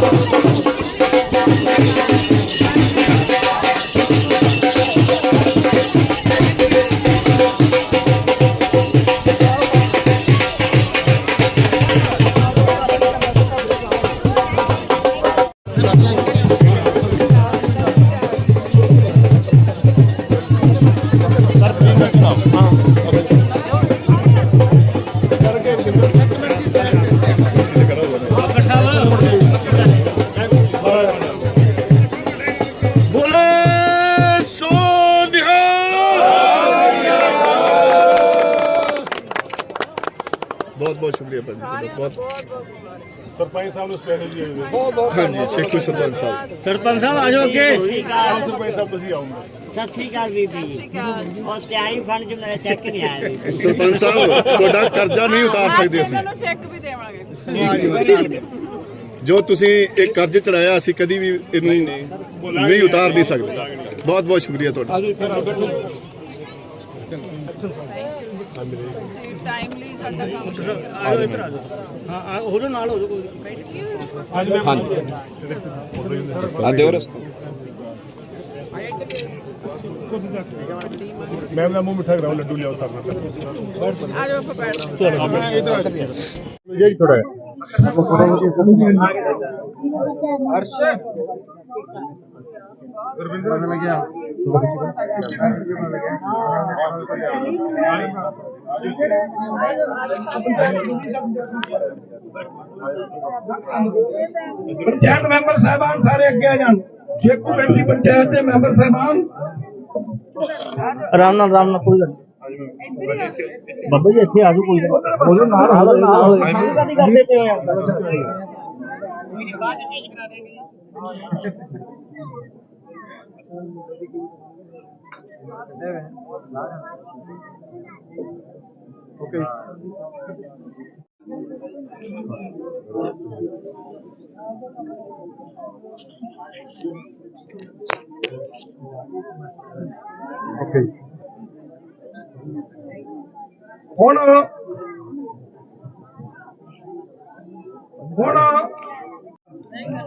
ਬੋਲੇ ਬਹੁਤ ਬਹੁਤ ਸ਼ੁਕਰੀਆ ਭਾਜੀ ਬਹੁਤ ਸਰਪੰਚ ਸਾਹਿਬ ਨੂੰ ਸਪੈਸ਼ਲ ਜੀ ਹਾਂਜੀ ਸ਼ੇਖੂ ਸਰਪੰਚ ਸਾਹਿਬ। ਸਰਪੰਚ ਸਾਹਿਬ ਆਜੋ ਅੱਗੇ। ਸਰਪੰਚ ਸਾਹਿਬ ਤੁਸੀਂ ਆਉਂਗੇ ਸਤਿ ਸ੍ਰੀ ਅਕਾਲ ਬੀਬੀ ਉਹ ਤਿਆਰੀ ਫੰਡ ਚ ਮੇਰਾ ਚੈੱਕ ਨਹੀਂ ਆਇਆ ਬੀਬੀ। ਸਰਪੰਚ ਸਾਹਿਬ ਤੁਹਾਡਾ ਕਰਜ਼ਾ ਨਹੀਂ ਉਤਾਰ ਸਕਦੇ ਅਸੀਂ। ਚੈੱਕ ਵੀ ਦੇਵਾਂਗੇ। ਜੋ ਤੁਸੀਂ ਇਹ ਕਰਜ਼ ਚੜਾਇਆ ਅਸੀਂ ਕਦੀ ਵੀ ਇਹਨੂੰ ਨਹੀਂ ਉਤਾਰ ਨਹੀਂ ਸਕਦੇ। ਬਹੁਤ ਬਹੁਤ ਸ਼ੁਕਰੀਆ ਤੁਹਾਡਾ। ਤੁਸੀਂ ਟਾਈਮਲੀ ਸਾਡਾ ਕੰਮ ਸ਼ੁਰੂ ਕਰੋ ਇੱਧਰ ਹਾਂ ਆ ਉਹਦੇ ਨਾਲ ਹੋ ਜਾਓ ਕੋਈ ਬੈਠੀਏ ਮੈਮ ਦਾ ਮੂੰਹ ਮਿੱਠਾ ਕਰਾਓ ਲੱਡੂ ਲਿਆਓ ਸਭ ਨੂੰ ਆ ਜਾਓ ਆਪਾਂ ਬੈਠਦੇ ਹਾਂ। ਜੀ ਥੋੜਾ ਪੰਚਾਇਤ ਮੈਂਬਰ ਸਾਹਿਬਾਨ ਸਾਰੇ ਅੱਗੇ ਆ ਜਾਣ ਸ਼ੇਖੂ ਪਿੰਡ ਦੀ ਪੰਚਾਇਤ ਦੇ ਮੈਂਬਰ ਸਾਹਿਬਾਨ ਆਰਾਮ ਨਾਲ ਆਰਾਮ ਨਾਲ ਕੋਈ ਗੱਲ ਨਹੀਂ। ਬਾਬਾ ਜੀ ਇੱਥੇ ਆਜੋ ਕੋਈ ਗੱਲ ਨਹੀਂ। ਉਹਦੇ ਨਾਲ ਹਾਲ ਨਾਲ ਹੋਏ ਨਹੀਂ ਕਰਦੇ ਪਏ ਹੋ ਯਾਰ ਹੁਣ ਹੁਣ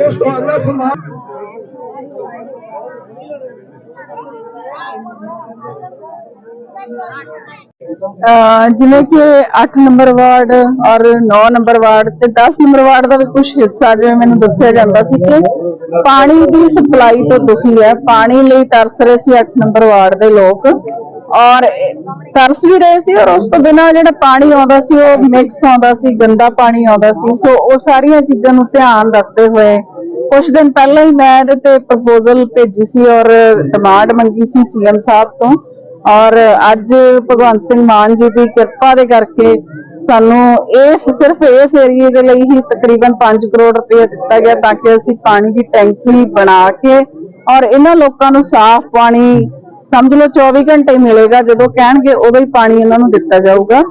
ਉਸ ਤੋਂ ਅਗਲਾ ਸਮਾਨ ਜਿਵੇਂ ਕਿ 8 ਨੰਬਰ ਵਾਰਡ ਔਰ 9 ਨੰਬਰ ਵਾਰਡ ਤੇ 10 ਨੰਬਰ ਵਾਰਡ ਦਾ ਵੀ ਕੁਝ ਹਿੱਸਾ ਜਿਵੇਂ ਮੈਨੂੰ ਦੱਸਿਆ ਜਾਂਦਾ ਸੀ ਕਿ ਪਾਣੀ ਦੀ ਸਪਲਾਈ ਤੋਂ ਦੁਖੀ ਹੈ। ਪਾਣੀ ਲਈ ਤਰਸ ਰਹੇ ਸੀ 8 ਨੰਬਰ ਵਾਰਡ ਦੇ ਲੋਕ। ਔਰ ਤਰਸ ਵੀ ਰਹੇ ਸੀ ਔਰ ਉਸ ਤੋਂ ਬਿਨਾਂ ਜਿਹੜਾ ਪਾਣੀ ਆਉਂਦਾ ਸੀ, ਉਹ ਮਿਕਸ ਆਉਂਦਾ ਸੀ, ਗੰਦਾ ਪਾਣੀ ਆਉਂਦਾ ਸੀ। ਸੋ ਉਹ ਸਾਰੀਆਂ ਚੀਜ਼ਾਂ ਨੂੰ ਧਿਆਨ ਰੱਖਦੇ ਹੋਏ ਕੁਝ ਦਿਨ ਪਹਿਲਾਂ ਹੀ ਮੈਂ ਇਹਦੇ ਤੇ ਪ੍ਰਪੋਜ਼ਲ ਭੇਜੀ ਸੀ ਔਰ ਡਿਮਾਂਡ ਮੰਗੀ ਸੀ ਸੀਐਮ ਸਾਹਿਬ ਤੋਂ। ਔਰ ਅੱਜ ਭਗਵੰਤ ਸਿੰਘ ਮਾਨ ਜੀ ਦੀ ਕਿਰਪਾ ਦੇ ਕਰਕੇ ਸਾਨੂੰ ਇਸ, ਸਿਰਫ ਇਸ ਏਰੀਏ ਦੇ ਲਈ ਹੀ ਤਕਰੀਬਨ 5 ਕਰੋੜ ਰੁਪਏ ਦਿੱਤਾ ਗਿਆ ਤਾਂ ਕਿ ਅਸੀਂ ਪਾਣੀ ਦੀ ਟੈਂਕੀ ਬਣਾ ਕੇ ਔਰ ਇਹਨਾਂ ਲੋਕਾਂ ਨੂੰ ਸਾਫ਼ ਪਾਣੀ ਸਮਝ ਲਓ 24 ਘੰਟੇ ਮਿਲੇਗਾ ਜਦੋਂ ਕਹਿਣਗੇ ਉਦੋਂ ਹੀ ਪਾਣੀ ਇਹਨਾਂ ਨੂੰ ਦਿੱਤਾ ਜਾਊਗਾ।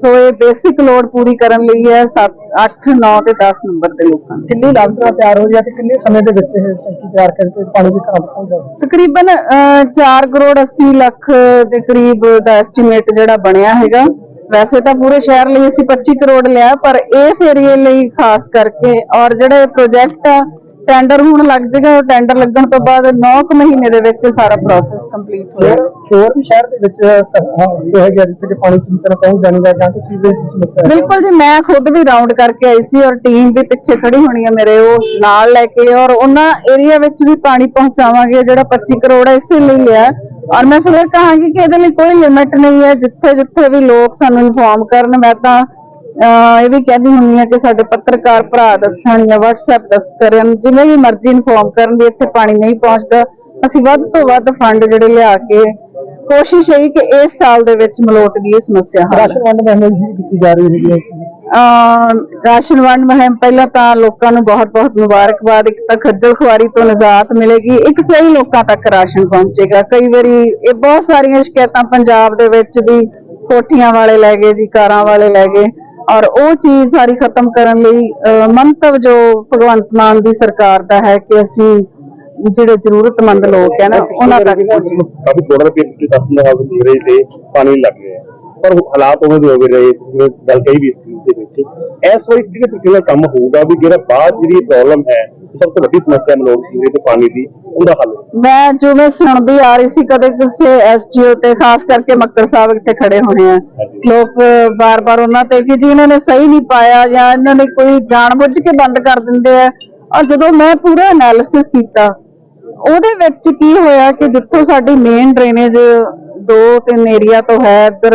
ਸੋ ਇਹ ਬੇਸਿਕ ਲੋਡ ਪੂਰੀ ਕਰਨ ਲਈ ਹੈ 7 8 9 ਤੇ 10 ਨੰਬਰ ਦੇ ਲੋਕਾਂ ਦੀ ਕਿੰਨੀ ਲਾਗਤ ਤਿਆਰ ਹੋ ਹੈ ਤੇ ਕਿੰਨੇ ਸਮੇਂ ਦੇ ਵਿੱਚ ਇਹ ਟੈਂਕੀ ਤਿਆਰ ਕਰਕੇ ਪਾਣੀ ਦੀ ਘਾਟ ਪਹੁੰਚਦਾ ਤਕਰੀਬਨ ਅਹ, 4 ਕਰੋੜ 80 ਲੱਖ ਦੇ ਕਰੀਬ ਦਾ ਐਸਟੀਮੇਟ ਜਿਹੜਾ ਬਣਿਆ ਹੈਗਾ। ਵੈਸੇ ਤਾਂ ਪੂਰੇ ਸ਼ਹਿਰ ਲਈ ਅਸੀਂ 25 ਕਰੋੜ ਲਿਆ ਪਰ ਇਸ ਏਰੀਏ ਲਈ ਖਾਸ ਕਰਕੇ ਔਰ ਜਿਹੜਾ ਇਹ ਪ੍ਰੋਜੈਕਟ ਆ ਟੈਂਡਰ ਹੁਣ ਲੱਗ ਜਾਏਗਾ ਟੈਂਡਰ ਲੱਗਣ ਤੋਂ ਬਾਅਦ 9 ਕੁ ਮਹੀਨੇ ਦੇ ਵਿੱਚ ਸਾਰਾ ਪ੍ਰੋਸੈਸ ਕੰਪਲੀਟ ਹੋ ਜਾਏਗਾ। ਸ਼ਹਿਰ ਦੀ ਸ਼ਹਿਰ ਦੇ ਵਿੱਚ ਹਾਂ ਇਹ ਹੈਗਾ ਜਿੱਥੇ ਕਿ ਪਾਣੀ ਪੂਰੀ ਤਰ੍ਹਾਂ ਪਹੁੰਚ ਜਾਣਗਾ ਜਾਂ ਕਿ ਸੀਵਰੇਜ ਦੀ ਸਮੱਸਿਆ ਹੈ ਬਿਲਕੁਲ ਜੀ ਮੈਂ ਖੁਦ ਵੀ ਰਾਉਂਡ ਕਰਕੇ ਆਈ ਸੀ ਔਰ ਟੀਮ ਵੀ ਪਿੱਛੇ ਖੜੀ ਹੋਣੀ ਹੈ ਮੇਰੇ ਉਹ ਨਾਲ ਲੈ ਕੇ ਔਰ ਉਹਨਾਂ ਏਰੀਆ ਵਿੱਚ ਵੀ ਪਾਣੀ ਪਹੁੰਚਾਵਾਂਗੇ ਜਿਹੜਾ 25 ਕਰੋੜ ਹੈ ਇਸੇ ਲਈ ਹੈ। ਔਰ ਮੈਂ ਫਿਰ ਕਹਾਂਗੀ ਕਿ ਇਹਦੇ ਲਈ ਕੋਈ ਲਿਮਿਟ ਨਹੀਂ ਹੈ ਜਿੱਥੇ ਜਿੱਥੇ ਵੀ ਲੋਕ ਸਾਨੂੰ ਇਨਫੋਰਮ ਕਰਨ ਮੈਂ ਤਾਂ ਇਹ ਵੀ ਕਹਿੰਦੀ ਹੁੰਦੀ ਹਾਂ ਕਿ ਸਾਡੇ ਪੱਤਰਕਾਰ ਭਰਾ ਦੱਸਣ ਜਾਂ WhatsApp ਦੱਸ ਕਰਨ ਜਿਵੇਂ ਵੀ ਮਰਜ਼ੀ ਇਨਫੋਰਮ ਕਰਨ ਵੀ ਇੱਥੇ ਪਾਣੀ ਨਹੀਂ ਪਹੁੰਚਦਾ ਅਸੀਂ ਵੱਧ ਤੋਂ ਵੱਧ ਫੰਡ ਜਿਹੜੇ ਲਿਆ ਕੇ ਕੋਸ਼ਿਸ਼ ਹੈ ਕਿ ਇਸ ਸਾਲ ਦੇ ਵਿੱਚ ਮਲੋਟ ਦੀ ਇਹ ਸਮੱਸਿਆ ਹੱਲ ਰਾਸ਼ਨ ਵੰਡ ਮਹਿੰਗੀ ਕੀਤੀ ਜਾ ਰਹੀ ਹੈ ਅਮ ਰਾਸ਼ਨ ਵੰਡ ਮੁਹਿੰਮ ਪਹਿਲਾਂ ਤਾਂ ਲੋਕਾਂ ਨੂੰ ਬਹੁਤ-ਬਹੁਤ ਮੁਬਾਰਕਬਾਦ ਇੱਕ ਤਾਂ ਖੱਜਲ ਖੁਆਰੀ ਤੋਂ ਨਿਜਾਤ ਮਿਲੇਗੀ ਇੱਕ ਸਹੀ ਲੋਕਾਂ ਤੱਕ ਰਾਸ਼ਨ ਪਹੁੰਚੇਗਾ। ਕਈ ਵਾਰੀ ਇਹ ਬਹੁਤ ਸਾਰੀਆਂ ਸ਼ਿਕਾਇਤਾਂ ਪੰਜਾਬ ਦੇ ਵਿੱਚ ਵੀ ਕੋਠੀਆਂ ਵਾਲੇ ਲੈ ਗਏ ਜੀ ਕਾਰਾਂ ਵਾਲੇ ਲੈ ਗਏ। ਔਰ ਉਹ ਚੀਜ਼ ਸਾਰੀ ਖਤਮ ਕਰਨ ਲਈ ਮੰਤਵ ਜੋ ਭਗਵੰਤ ਮਾਨ ਦੀ ਸਰਕਾਰ ਦਾ ਹੈ ਕਿ ਅਸੀਂ ਜਿਹੜੇ ਜ਼ਰੂਰਤਮੰਦ ਲੋਕ ਹੈ ਨਾ, ਉਹਨਾਂ ਤੱਕ ਕਾਫੀ ਥੋੜਾ ਜਿਹਾ ਪਿੰਡ ਦਸ ਸੀਵਰੇਜ ਤੇ ਪਾਣੀ ਲੱਗ ਰਿਹਾ। ਪਰ ਉਹ ਹਾਲਾਤ ਉਵੇਂ ਦੇ ਹੋ ਗਏ ਰਹੇ ਗੱਲ ਕਹੀ ਵੀ ਇਸ ਦੇ ਵਿੱਚ। ਇਸ ਵਾਰੀ ਕਿਹੜੇ ਤਰੀਕੇ ਕੰਮ ਹੋਊਗਾ ਵੀ ਜਿਹੜਾ ਬਾਅਦ ਜਿਹੜੀ ਪ੍ਰੋਬਲਮ ਹੈ ਸਭ ਤੋਂ ਵੱਡੀ ਸਮੱਸਿਆ ਮਲੋਟ ਸੀਵਰੇਜ ਤੇ ਪਾਣੀ ਦੀ ਉਹਦਾ ਹੱਲ ਮੈਂ ਜਿਵੇਂ ਸੁਣਦੀ ਆ ਰਹੀ ਸੀ ਕਦੇ ਕਿਸੇ ਐਸਟੀਓ ਤੇ ਖਾਸ ਕਰਕੇ ਮੱਕੜ ਸਾਹਿਬ ਇੱਥੇ ਖੜੇ ਹੋਣੇ ਆ। ਲੋਕ ਬਾਰ-ਬਾਰ ਉਹਨਾਂ ਤੇ ਕਿ ਜੀ ਇਹਨਾਂ ਨੇ ਸਹੀ ਨਹੀਂ ਪਾਇਆ ਜਾਂ ਇਹਨਾਂ ਨੇ ਕੋਈ ਜਾਣਬੁੱਝ ਕੇ ਬੰਦ ਕਰ ਦਿੰਦੇ ਆ। ਔਰ ਜਦੋਂ ਮੈਂ ਪੂਰਾ ਐਨਾਲਿਸਿਸ ਕੀਤਾ ਉਹਦੇ ਵਿੱਚ ਕੀ ਹੋਇਆ ਕਿ ਜਿੱਥੋਂ ਸਾਡੀ ਮੇਨ ਡਰੇਨੇਜ ਦੋ ਤਿੰਨ ਏਰੀਆ ਤੋਂ ਹੈ ਇੱਧਰ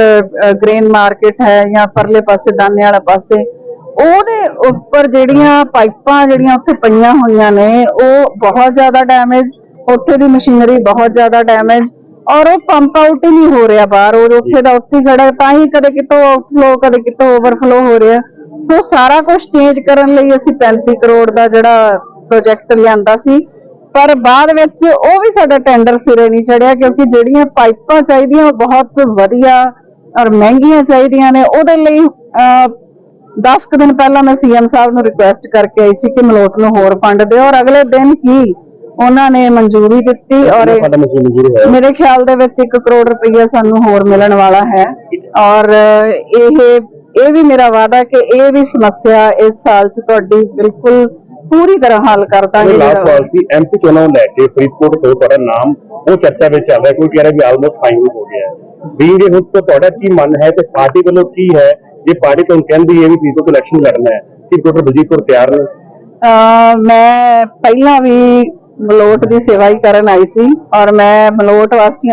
ਗ੍ਰੇਨ ਮਾਰਕੀਟ ਹੈ ਜਾਂ ਪਰਲੇ ਪਾਸੇ ਦਾਨੇ ਵਾਲਾ ਪਾਸੇ ਉਹਦੇ ਉੱਪਰ ਜਿਹੜੀਆਂ ਪਾਈਪਾਂ ਜਿਹੜੀਆਂ ਉੱਥੇ ਪਈਆਂ ਹੋਈਆਂ ਨੇ ਉਹ ਬਹੁਤ ਜ਼ਿਆਦਾ ਡੈਮੇਜ ਉੱਥੇ ਦੀ ਮਸ਼ੀਨਰੀ ਬਹੁਤ ਜ਼ਿਆਦਾ ਡੈਮੇਜ ਔਰ ਉਹ ਪੰਪ ਆਊਟ ਹੀ ਨਹੀਂ ਹੋ ਰਿਹਾ ਬਾਹਰ ਉਹ ਉੱਥੇ ਦਾ ਉੱਥੇ ਖੜਾ ਤਾਂ ਹੀ ਕਦੇ ਕਿਤੋਂ ਆਊਟਫਲੋ ਕਦੇ ਕਿਤੋਂ ਓਵਰਫਲੋ ਹੋ ਰਿਹਾ। ਸੋ ਸਾਰਾ ਕੁਝ ਚੇਂਜ ਕਰਨ ਲਈ ਅਸੀਂ 35 ਕਰੋੜ ਦਾ ਜਿਹੜਾ ਪ੍ਰੋਜੈਕਟ ਲਿਆਂਦਾ ਸੀ। ਪਰ ਬਾਅਦ ਵਿੱਚ ਉਹ ਵੀ ਸਾਡਾ ਟੈਂਡਰ ਸਿਰੇ ਨਹੀਂ ਚੜਿਆ ਕਿਉਂਕਿ ਜਿਹੜੀਆਂ ਪਾਈਪਾਂ ਚਾਹੀਦੀਆਂ ਉਹ ਬਹੁਤ ਵਧੀਆ ਔਰ ਮਹਿੰਗੀਆਂ ਚਾਹੀਦੀਆਂ ਨੇ। ਉਹਦੇ ਲਈ ਅਹ, 10 ਕੁ ਦਿਨ ਪਹਿਲਾਂ ਮੈਂ ਸੀਐਮ ਸਾਹਿਬ ਨੂੰ ਰਿਕੁਐਸਟ ਕਰਕੇ ਆਈ ਸੀ ਕਿ ਮਲੋਟ ਨੂੰ ਹੋਰ ਫੰਡ ਦਿਓ ਔਰ ਅਗਲੇ ਦਿਨ ਹੀ ਉਹਨਾਂ ਨੇ ਮਨਜ਼ੂਰੀ ਦਿੱਤੀ ਔਰ ਇਹ- ਮੇਰੇ ਖਿਆਲ ਦੇ ਵਿੱਚ 1 ਕਰੋੜ ਰੁਪਈਆ ਸਾਨੂੰ ਹੋਰ ਮਿਲਣ ਵਾਲਾ ਹੈ ਔਰ ਇਹ ਇਹ ਵੀ ਮੇਰਾ ਵਾਅਦਾ ਕਿ ਇਹ ਵੀ ਸਮੱਸਿਆ ਇਸ ਸਾਲ 'ਚ ਤੁਹਾਡੀ ਬਿਲਕੁਲ ਪੂਰੀ ਤਰ੍ਹਾਂ ਹੱਲ ਕਰ ਦਾਂਗੇ। ਲਾਸਟ ਜਿਹੜਾ- ਪਾਲਿਸੀ ਐਮਪੀ ਚੋਣਾਂ ਲੈ ਕੇ ਫਰੀਦਕੋਟ ਤੋਂ ਤੁਹਾਡਾ ਨਾਮ ਉਹ ਚਰਚਾ ਵਿੱਚ ਚੱਲ ਰਿਹਾ ਕੋਈ ਕਹਿ ਰਿਹਾ ਵੀ ਆਲਮੋਸਟ ਫਾਈਨਲ ਹੋ ਗਿਆ। ਵੀ ਜੇ ਹੁਣ ਤੋਂ ਤੁਹਾਡਾ ਕੀ ਮਨ ਹੈ ਤੇ ਪਾਰਟੀ ਵੱਲੋਂ ਕੀ ਹੈ ਜੇ ਪਾਰਟੀ ਤੁਹਾਨੂੰ ਕਹਿੰਦੀ ਹੈ ਵੀ ਫਰੀਦਕੋਟ ਤੋਂ ਇਲੈਕਸ਼ਨ ਲੜਨਾ ਹੈ, ਕਿ ਡਾਕਟਰ ਬਲਜੀਤ ਤਿਆਰ ਨੇ? ਮੈਂ ਪਹਿਲਾਂ ਵੀ ਮਲੋਟ ਦੀ ਸੇਵਾ ਹੀ ਕਰਨ ਆਈ ਸੀ ਔਰ ਮੈਂ ਮਲੋਟ ਵਾਸੀਆਂ